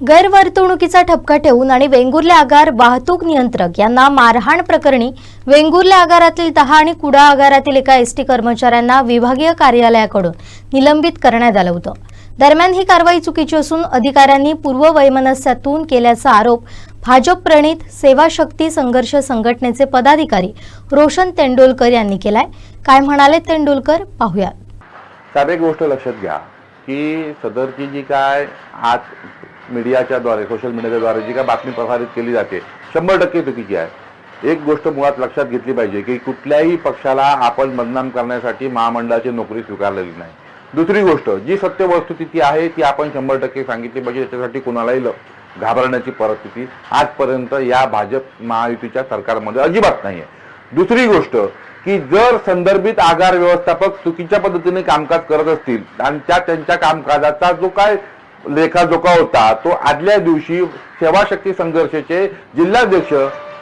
गैरवर्तणुकीचा ठपका ठेवून आणि वेंगुर्ले आगार वाहतूक नियंत्रक यांना मारहाण प्रकरणी वेंगुर्ले आगारातील दहा आणि कुडा आगारातील एका एस टी कर्मचाऱ्यांना विभागीय कार्यालयाकडून निलंबित करण्यात आलं होतं. दरम्यान ही कारवाई चुकीची असून अधिकाऱ्यांनी पूर्व वैमनस्यातून केल्याचा आरोप भाजप प्रणित सेवा शक्ती संघर्ष संघटनेचे पदाधिकारी रोशन तेंडोलकर यांनी केलाय. काय म्हणाले तेंडोलकर? पाहुयात. साहेब एक गोष्ट लक्षात घ्या की सदरची जी काय आज मीडियाच्या द्वारे सोशल मीडियाद्वारे जी काय बातमी प्रसारित केली जाते शंभर टक्के चुकीची आहे. एक गोष्ट मुळात लक्षात घेतली पाहिजे की कुठल्याही पक्षाला आपण बदनाम करण्यासाठी महामंडळाची नोकरी स्वीकारलेली नाही. दुसरी गोष्ट जी सत्य वस्तुस्थिती आहे ती आपण शंभर टक्के सांगितली पाहिजे त्याच्यासाठी कुणालाही ल- घाबरण्याची परिस्थिती आजपर्यंत या भाजप महायुतीच्या सरकारमध्ये अजिबात नाही आहे दुसरी गोष्ट की जर संदर्भित आगार व्यवस्थापक चुकीच्या पद्धतीने कामकाज करत असतील आणि त्या त्यांच्या कामकाजाचा जो काय लेखाजोखा होता तो आदल्या दिवशी सेवाशक्ती संघर्षाचे जिल्हाध्यक्ष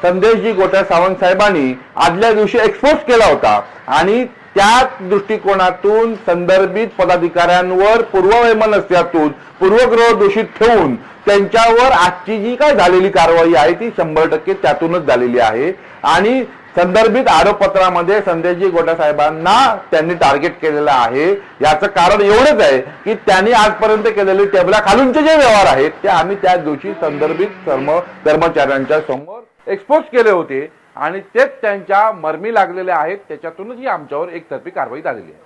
संदेशजी गोट्या सावंत साहेबांनी आदल्या दिवशी एक्सपोज केला होता. आणि त्या दृष्टिकोनातून संदर्भित पदाधिकाऱ्यांवर पूर्ववैमनस्यातून पूर्वग्रह दूषित ठेवून त्यांच्यावर आजची जी काय झालेली कारवाई आहे ती शंभर टक्के त्यातूनच झालेली आहे. आणि संदर्भित आरोपपत्रामध्ये संदेशजी गोटा साहेबांना त्यांनी टार्गेट केलेलं आहे. याचं कारण एवढंच आहे की त्यांनी आजपर्यंत केलेले टेबला खालूनचे जे व्यवहार आहेत ते आम्ही त्या दिवशी संदर्भित कर्म कर्मचाऱ्यांच्या समोर एक्सपोज केले होते. आणि तेच त्यांच्या मर्मी लागलेले आहेत. त्याच्यातूनच ही आमच्यावर एकतर्फी कारवाई झालेली आहे?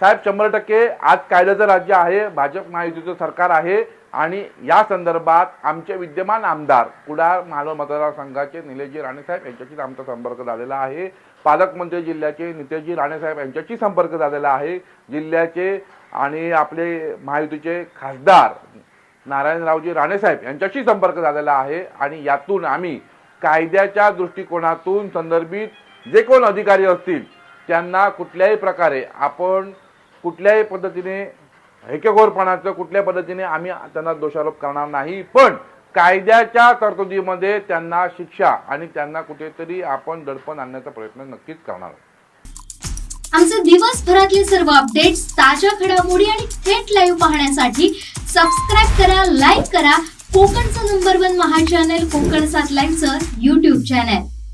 साहेब शंभर टक्के आज कायद्याचं राज्य आहे भाजप महायुतीचं सरकार आहे आणि या संदर्भात आमचे विद्यमान आमदार कुडाळ मालव मतदारसंघाचे निलेशजी राणेसाहेब यांच्याशीच आमचा संपर्क झालेला आहे. पालकमंत्री जिल्ह्याचे नितेशजी राणेसाहेब यांच्याशी संपर्क झालेला आहे. जिल्ह्याचे आणि आपले महायुतीचे खासदार नारायणरावजी राणेसाहेब यांच्याशी संपर्क झालेला आहे आणि यातून आम्ही कायद्याच्या दृष्टिकोनातून संदर्भित जे कोण अधिकारी असतील त्यांना कुठल्याही प्रकारे आपण कुठल्याही पद्धतीने हेकेखोरपणाचं कुठल्या पद्धतीने आम्ही त्यांना दोषारोप करणार नाही. पण कायद्याच्या तरतुदीमध्ये त्यांना शिक्षा आणि त्यांना कुठेतरी आपण दडपण आणण्याचा प्रयत्न नक्कीच करणार आमचे दिवसभरातले सर्व अपडेट्स ताज्या घडामोडी आणि थेट लाईव्ह पाहण्यासाठी सबस्क्राईब करा लाईक करा. कोकणचं नंबर वन महा चॅनल कोकण सात लाईव्हचं युट्यूब चॅनल